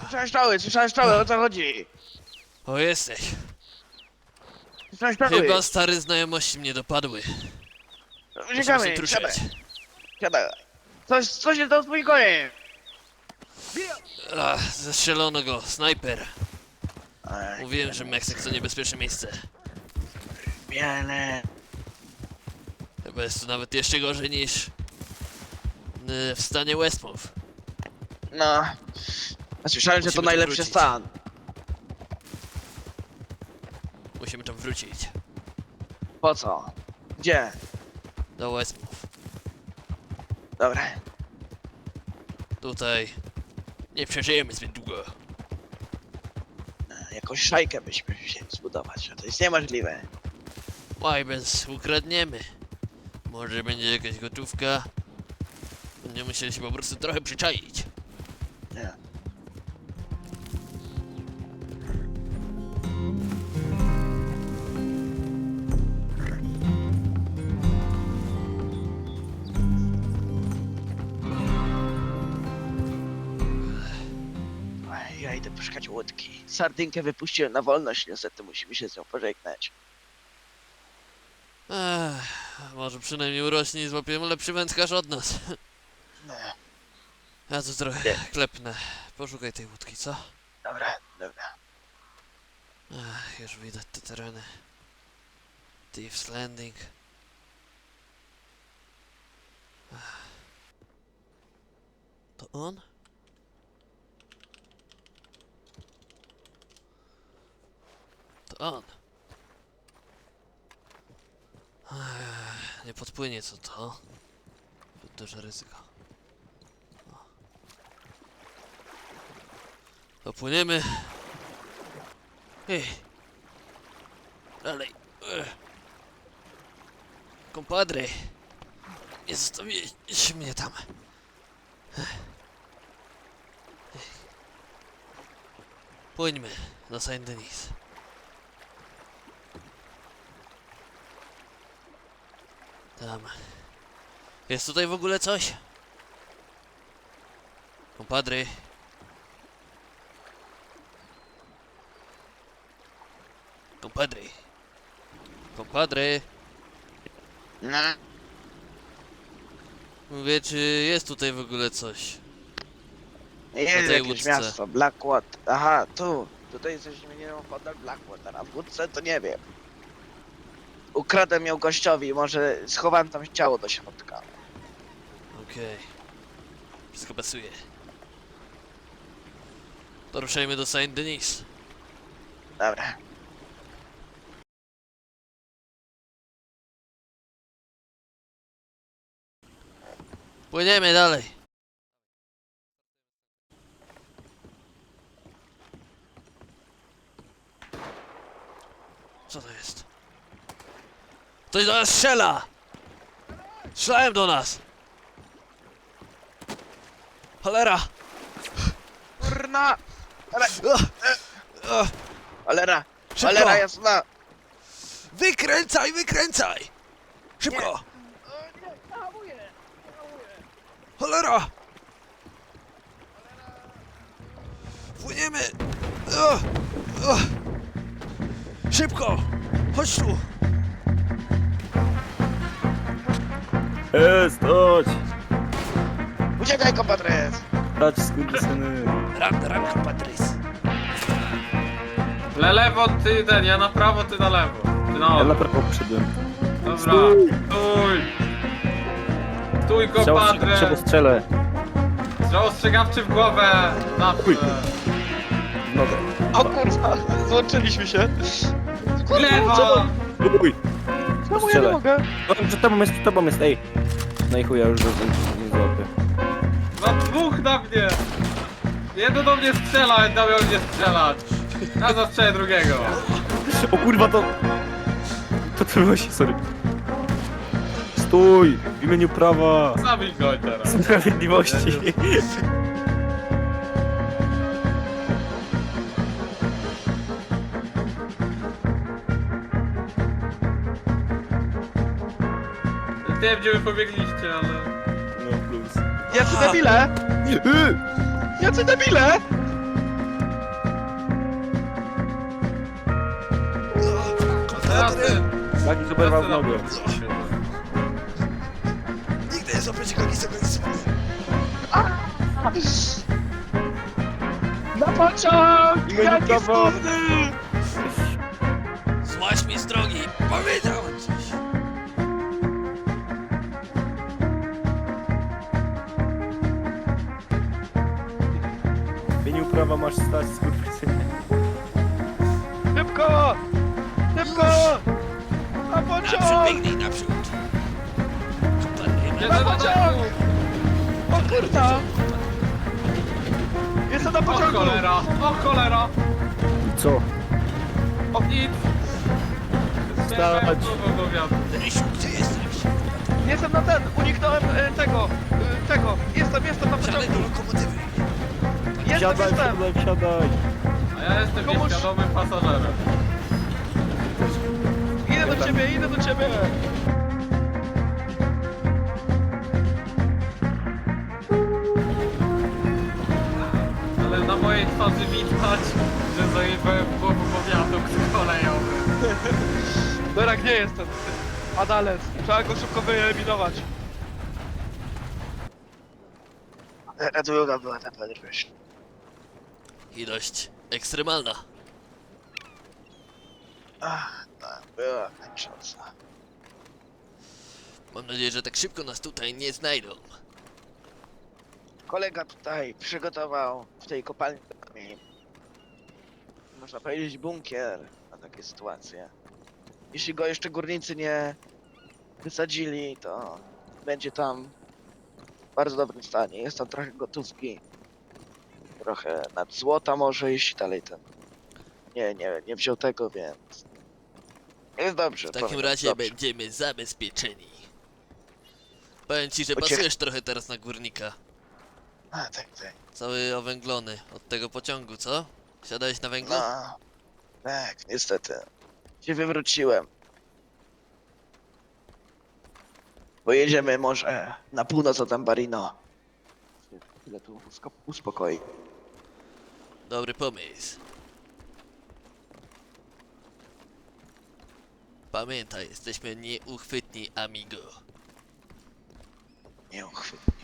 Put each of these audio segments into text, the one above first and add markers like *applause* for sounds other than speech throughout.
Słyszałem strzały, słyszałem strzały, o co chodzi? O, jesteś. Słyszałem strzały. Chyba stare znajomości mnie dopadły. Muszę się Uciekamy, siadaj, ruszyć. siadaj. Coś, co się stało z twoim koniem? Ach, zestrzelono go, snajper. Mówiłem, że Meksyk to niebezpieczne miejsce. Biele. Chyba jest to nawet jeszcze gorzej niż... y, w stanie Westmouth. No. Słyszałem, że to Musimy tu najlepszy wrócić. stan. Musimy tam wrócić. Po co? Gdzie? Do Westmouth. Dobra. Tutaj... Nie przeżyjemy zbyt długo. Jakąś szajkę byśmy musieli zbudować, a to jest niemożliwe. Łaj, bez ukradniemy. Może będzie jakaś gotówka. Będziemy musieli się po prostu trochę przyczaić. Ja idę poszukać łódki. Sardynkę wypuściłem na wolność, niestety musimy się z nią pożegnać. Ech, może przynajmniej urośnie i złapiemy lepszy wędkarz od nas. Nie. Ja tu trochę Nie. klepnę. Poszukaj tej łódki, co? Dobra, dobra. Ech, już widać te tereny. Thieves Landing. To on? To on. Ech, nie podpłynie co to? Zbyt duże ryzyko. Dopłyniemy. Ej. Dalej. Ech. Kompadre. Nie zostawiłeś mnie tam. Ech. Ej. Płyńmy do Saint Denis. Tam. Jest tutaj w ogóle coś? Kompadry. Kompadry. Kompadry. No. Mówię, czy jest tutaj w ogóle coś? Jest tej jakieś łódce. miasto, Blackwater. Aha, tu. Tutaj nie wiem, podal Blackwater, a w łódce to nie wiem. Ukradłem ją gościowi, może schowałem tam ciało do środka. Okej. Wszystko pasuje. To ruszajmy do Saint Denis. Dobra. Płyniemy dalej. Co to jest? Ktoś do nas strzela! Strzelają do nas! Cholera! Kurna! Ale, ach, cholera! Szybko! Cholera jasna! Wykręcaj, wykręcaj! Szybko! Cholera! Płyniemy! Szybko! Chodź tu! Eee, stać! Uciekaj, kompatres! Stać, skurwysyny! Ran, ran, Patrys! Le lewo, ty ten, ja na prawo, ty na lewo. Ty na Ja na odwrót. prawo przyszedłem. Dobra, Stój! Stój! Strzał kompadre! strzał strzelę. Strzał ostrzegawczy w głowę! Uj. Zawsze! W nogę. O kurwa, *laughs* złączyliśmy się. W lewo! Uj! Czemu ja nie Strzelę. mogę? No, przed tobą jest, przed tobą jest, ej! No i chuja, już go nie złapię. No dwóch na mnie! Jeden do mnie strzela, jeden miał mnie strzelać. Ja zastrzelę drugiego. O kurwa, to... To to było się, sorry. Stój! W imieniu prawa! Zabij go teraz. Sprawiedliwości! Nie wiem gdzie wy pobiegliście, ale... No plus. Jest debile! Jacy debile! Teraz ty. Taki super w nogę. Złapiecie go nic Na pociąg! Jaki prawo. skórny! Złaź mi z drogi! Powiedziałem coś! Zmienił prawa, masz stać, skurwysynie. Szybko! Szybko! Na Naprzód, pociąg! biegnij naprzód! Jedę do ciebie. O kurta! Jestem na O pociągu! cholera, o cholera. I co? O nic. Wstać. Rysiu, gdzie jesteś? Jestem na ten! Uniknąłem e, tego! E, tego! Jestem, jestem na Wsiadaj pociągu! do lokomotywy! Jestem, Wsiadaj, jestem! wsiadaj, wsiadaj. A ja jestem Komuś- nieświadomym pasażerem. Idę do ciebie, idę do ciebie! Twarzy widać, że zajebałem głową powiatuk kolejowy. *laughs* Dobra, gdzie jest ten Adalec? Trzeba go szybko wyeliminować. A długa była ta podróż. Ilość ekstremalna. Ach, no, była męcząca. Mam nadzieję, że tak szybko nas tutaj nie znajdą. Kolega tutaj przygotował w tej kopalni można powiedzieć bunkier na takie sytuacje. Jeśli go jeszcze górnicy nie wysadzili, to będzie tam w bardzo dobrym stanie. Jest tam trochę gotówki, trochę nad złota może, jeśli dalej ten nie, nie, nie wziął tego, więc jest dobrze. W takim powiem, razie dobrze. będziemy zabezpieczeni. Powiem ci, że Uciek- pasujesz trochę teraz na górnika. A, tak, tak. Cały owęglony od tego pociągu, co? Siadałeś na węglu? No, tak, niestety. Się wywróciłem. Pojedziemy może na północ od Ambarino. Tyle tu usko- uspokoi. Dobry pomysł. Pamiętaj, jesteśmy nieuchwytni, amigo. Nieuchwytnie.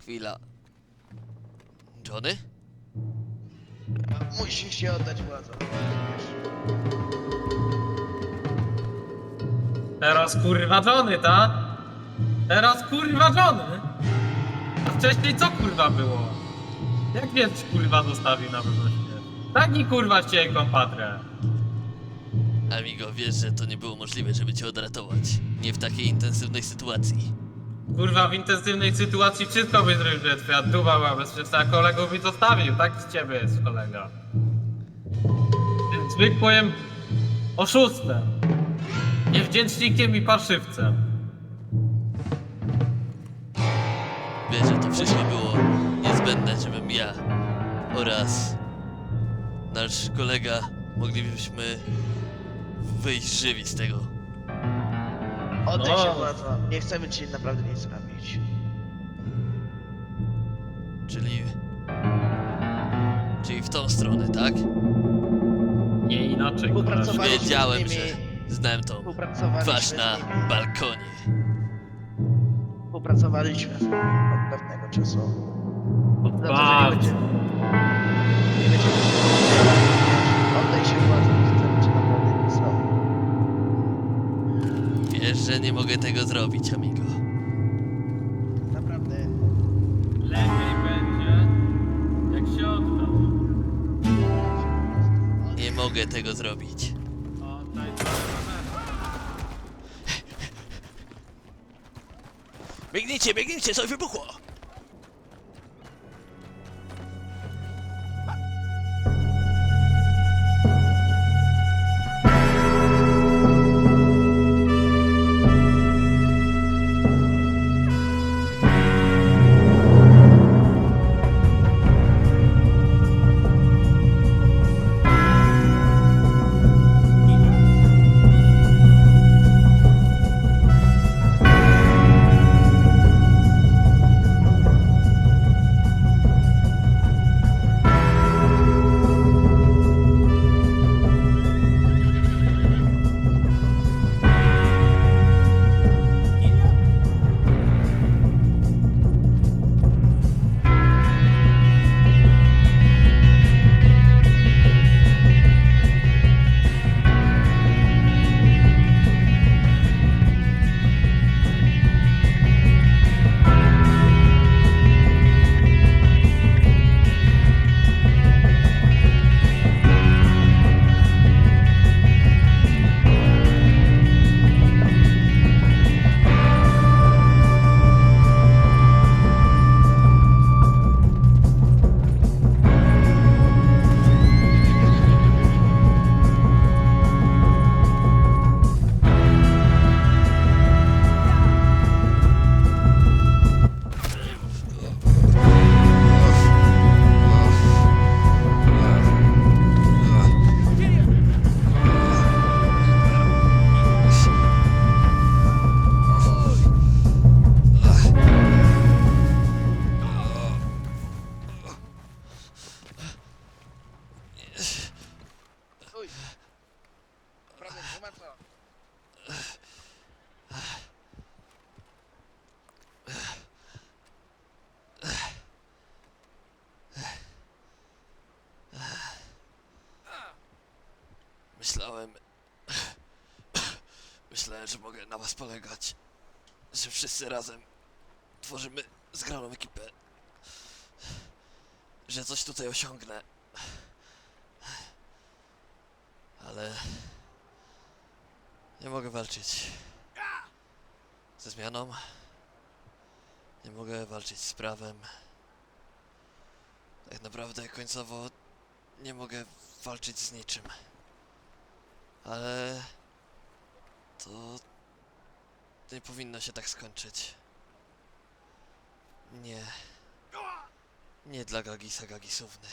Chwila. Johnny? Musisz się oddać władzom. Teraz kurwa Johnny, ta? Teraz kurwa Johnny? A wcześniej co kurwa było? Jak więc kurwa zostawił na wynośnie? Taki kurwa cię kompatrę. Amigo, wiesz, że to nie było możliwe, żeby cię odratować. Nie w takiej intensywnej sytuacji. Kurwa w intensywnej sytuacji wszystko by zrobił, że twoja duba była bezpieczna, kolegów mi zostawił, tak z ciebie jest kolega. Tym zwykłym oszustem. Niewdzięcznikiem i parszywcem. Wiesz, że to wszystko było niezbędne, żebym ja oraz nasz kolega moglibyśmy wyjść żywi z tego. Oddaj No. się władzom. Nie chcemy ci naprawdę nic zrobić. Czyli... Czyli w tą stronę, tak? Nie inaczej. Współpracowaliśmy Wiedziałem, z że nimi. znałem tą Współpracowaliśmy twarz z na nimi. balkonie. Współpracowaliśmy z nimi od pewnego czasu. Że nie Bardzo. będziemy... Nie będziemy się... Oddaj się władzom. Wiesz, że nie mogę tego zrobić, amigo. Naprawdę. Lepiej będzie, jak się oddasz. Nie mogę tego zrobić. Oddaj. Biegnijcie, biegnijcie, coś wybuchło! Myślałem... *clears throat* Myślałem, że mogę na was polegać. Że wszyscy razem tworzymy zgraną ekipę. Że coś tutaj osiągnę. Ale... Nie mogę walczyć ze zmianą. Nie mogę walczyć z prawem. Tak naprawdę końcowo nie mogę walczyć z niczym. Ale to nie powinno się tak skończyć. Nie. Nie dla Gagisa Gagisówny.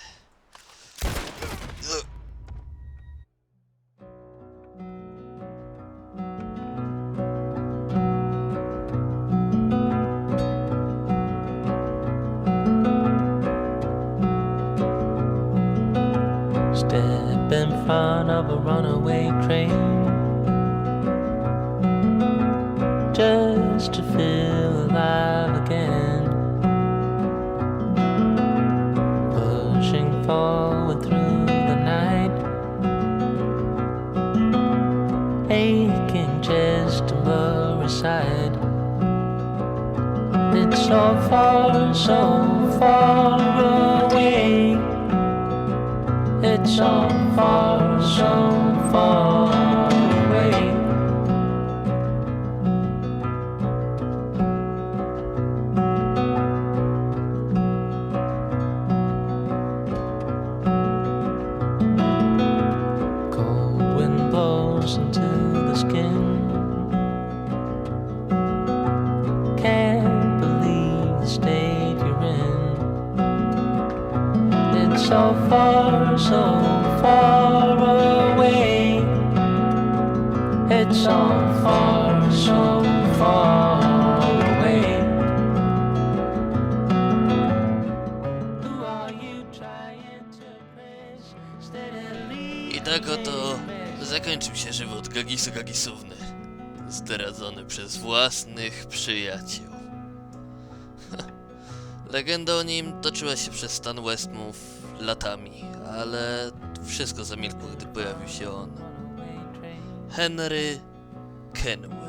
Front of a runaway train just to feel alive again. Pushing forward through the night, aching just to blur aside. It's so far, so far It's so far, so far, so far away. It's so far, so far away. Who are you trying to tak oto zakończył się żywot Gagisu Gagisówny. Zdradzony przez własnych przyjaciół. *laughs* Legenda o nim toczyła się przez stan Westmouth latami, ale wszystko zamilkło, gdy pojawił się on. Henry Kenway.